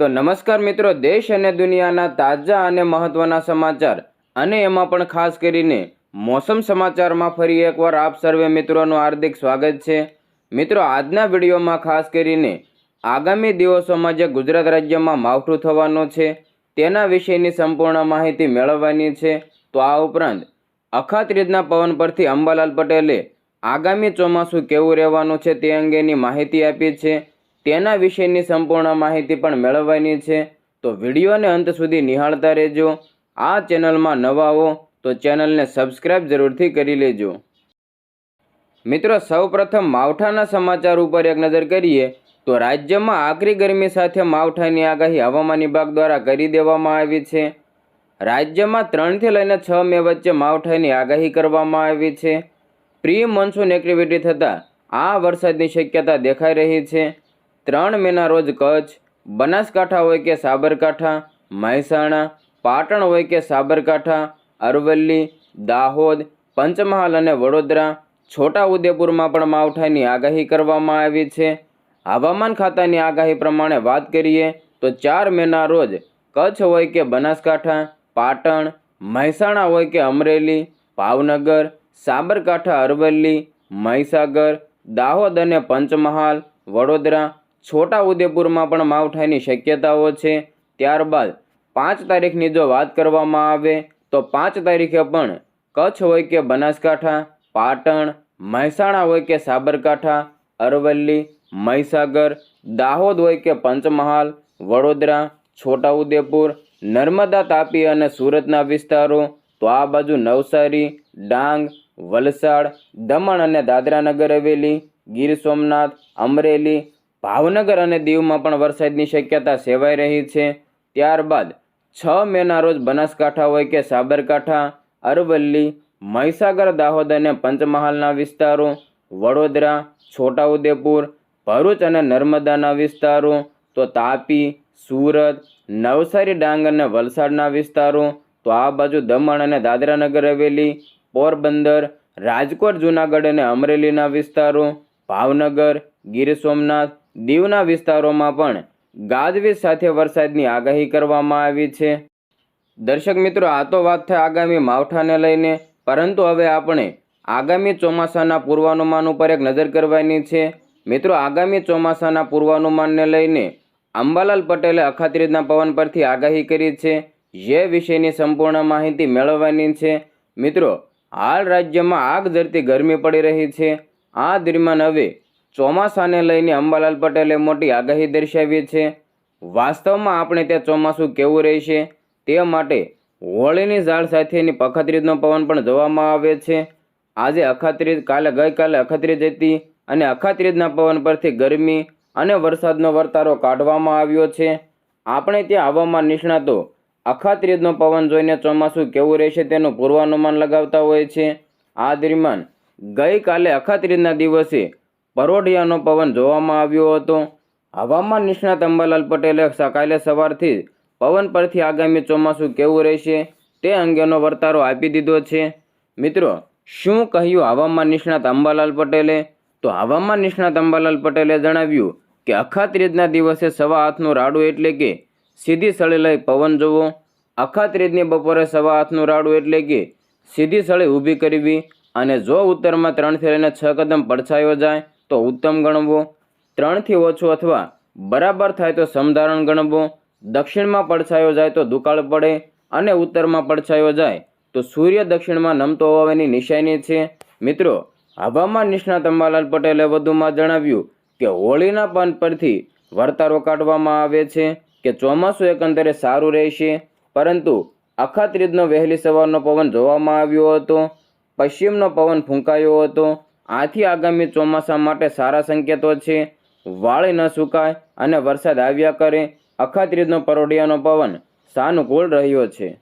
તો નમસ્કાર મિત્રો, દેશ અને દુનિયાના તાજા અને મહત્વના સમાચાર. અને એમાં પણ ખાસ કરીને મોસમ સમાચારમાં ફરી એકવાર આપ સર્વે મિત્રોનું હાર્દિક સ્વાગત છે. મિત્રો, આજના વિડીયોમાં ખાસ કરીને આગામી દિવસોમાં જે ગુજરાત રાજ્યમાં માવઠું થવાનું છે, તેના વિશેની સંપૂર્ણ માહિતી મેળવવાની છે. તો આ ઉપરાંત અખાત્રીજના પવન પરથી અંબાલાલ પટેલે આગામી ચોમાસું કેવું રહેવાનું છે તે અંગેની માહિતી આપી છે. તેના વિશેની સંપૂર્ણ માહિતી પણ મેળવવાની છે. તો વિડીયોને અંત સુધી નિહાળતા રહેજો. આ ચેનલમાં નવા હો તો ચેનલને સબસ્ક્રાઇબ જરૂરથી કરી લેજો. મિત્રો, સૌપ્રથમ માવઠાના સમાચાર ઉપર એક નજર કરીએ તો રાજ્યમાં આકરી ગરમી સાથે માવઠાની આગાહી હવામાન વિભાગ દ્વારા કરી દેવામાં આવી છે. રાજ્યમાં ત્રણથી લઈને છ મે વચ્ચે માવઠાની આગાહી કરવામાં આવી છે. પ્રી મોન્સૂન એક્ટિવિટી થતાં આ વરસાદની શક્યતા દેખાઈ રહી છે. ત્રણ મેના રોજ કચ્છ, બનાસકાંઠા હોય કે સાબરકાંઠા, મહેસાણા, પાટણ હોય કે સાબરકાંઠા, અરવલ્લી, દાહોદ, પંચમહાલ અને વડોદરા છોટા ઉદેપુરમાં પણ માવઠાની આગાહી કરવામાં આવી છે. હવામાન ખાતાની આગાહી પ્રમાણે વાત કરીએ તો ચાર મેના રોજ કચ્છ હોય કે બનાસકાંઠા, પાટણ, મહેસાણા હોય કે અમરેલી, ભાવનગર, સાબરકાંઠા, અરવલ્લી, મહીસાગર, દાહોદ અને પંચમહાલ, વડોદરા છોટા ઉદેપુરમાં પણ માવઠાની શક્યતાઓ છે. ત્યારબાદ પાંચ તારીખની જો વાત કરવામાં આવે, તો પાંચ તારીખે પણ કચ્છ હોય કે બનાસકાંઠા, પાટણ, મહેસાણા હોય કે સાબરકાંઠા, અરવલ્લી, મહીસાગર, દાહોદ હોય કે પંચમહાલ, વડોદરા, છોટાઉદેપુર, નર્મદા તાપી અને સુરતના વિસ્તારો, તો આ બાજુ નવસારી, ડાંગ, વલસાડ, દમણ અને દાદરાનગર હવેલી, ગીર સોમનાથ, અમરેલી ભાવનગર અને દીવમાં પણ વરસાદની શક્યતા સેવાઈ રહી છે. ત્યારબાદ છ મેના રોજ બનાસકાંઠા હોય કે સાબરકાંઠા, અરવલ્લી, મહીસાગર, દાહોદ અને પંચમહાલના વિસ્તારો, વડોદરા, છોટાઉદેપુર, ભરૂચ અને નર્મદાના વિસ્તારો, તો તાપી, સુરત, નવસારી, ડાંગ અને વલસાડના વિસ્તારો, તો આ બાજુ દમણ અને દાદરાનગર હવેલી, પોરબંદર, રાજકોટ, જૂનાગઢ અને અમરેલીના વિસ્તારો, ભાવનગર, ગીર સોમનાથ દીવના વિસ્તારોમાં પણ ગાજવીજ સાથે વરસાદની આગાહી કરવામાં આવી છે. દર્શક મિત્રો, આ તો વાત થઈ આગામી માવઠાને લઈને, પરંતુ હવે આપણે આગામી ચોમાસાના પૂર્વાનુમાન ઉપર એક નજર કરવાની છે. મિત્રો, આગામી ચોમાસાના પૂર્વાનુમાનને લઈને અંબાલાલ પટેલે અખાત્રીજના પવન પરથી આગાહી કરી છે. જે વિશેની સંપૂર્ણ માહિતી મેળવવાની છે. મિત્રો, હાલ રાજ્યમાં આગ ધરતી ગરમી પડી રહી છે. આ દરમિયાન હવે ચોમાસાને લઈને અંબાલાલ પટેલે મોટી આગાહી દર્શાવી છે. વાસ્તવમાં આપણે ત્યાં ચોમાસું કેવું રહેશે તે માટે હોળીની ઝાડ સાથેની અખાત્રીજનો પવન પણ જોવામાં આવે છે. આજે અખાત્રીજ કાલે ગઈકાલે અખત્રીજ હતી અને અખાત્રીજના પવન પરથી ગરમી અને વરસાદનો વર્તારો કાઢવામાં આવ્યો છે. આપણે ત્યાં હવામાન નિષ્ણાતો અખાત્રીજનો પવન જોઈને ચોમાસું કેવું રહેશે તેનું પૂર્વાનુમાન લગાવતા હોય છે. આ દરમિયાન ગઈકાલે અખાત્રીજના દિવસે પરોઢિયાનો પવન જોવામાં આવ્યો હતો. હવામાન નિષ્ણાત અંબાલાલ પટેલે કાલે સવારથી પવન પરથી આગામી ચોમાસું કેવું રહેશે તે અંગેનો વર્તારો આપી દીધો છે. મિત્રો, શું કહ્યું હવામાન નિષ્ણાત અંબાલાલ પટેલે? તો હવામાન નિષ્ણાત અંબાલાલ પટેલે જણાવ્યું કે અખાત્રીજના દિવસે સવા હાથનું રાડું એટલે કે સીધી સળી લઈ પવન જોવો. અખાત્રીજની બપોરે સવા હાથનું રાડું એટલે કે સીધી સળી ઊભી કરવી અને જો ઉત્તરમાં ત્રણથી લઈને છ કદમ પડછાયો જાય તો ઉત્તમ ગણવો. ત્રણથી ઓછું અથવા બરાબર થાય તો સમધારણ ગણવો. દક્ષિણમાં પડછાયો જાય તો દુકાળ પડે અને ઉત્તરમાં પડછાયો જાય તો સૂર્ય દક્ષિણમાં નમતો હોવાની નિશાની છે. મિત્રો, હવામાન નિષ્ણાત અંબાલાલ પટેલે વધુમાં જણાવ્યું કે હોળીના પાન પરથી વર્તારો કાઢવામાં આવે છે કે ચોમાસું એકંદરે સારું રહેશે. પરંતુ અખાત્રીજનો વહેલી સવારનો પવન જોવામાં આવ્યો હતો. પશ્ચિમનો પવન ફૂંકાયો હતો. આથી આગામી ચોમાસા માટે સારા સંકેતો છે. વાળી ન સુકાય અને વરસાદ આવ્યા કરે. અખાત્રીજનો પરોઢિયાનો પવન સાનુકૂળ રહ્યો છે.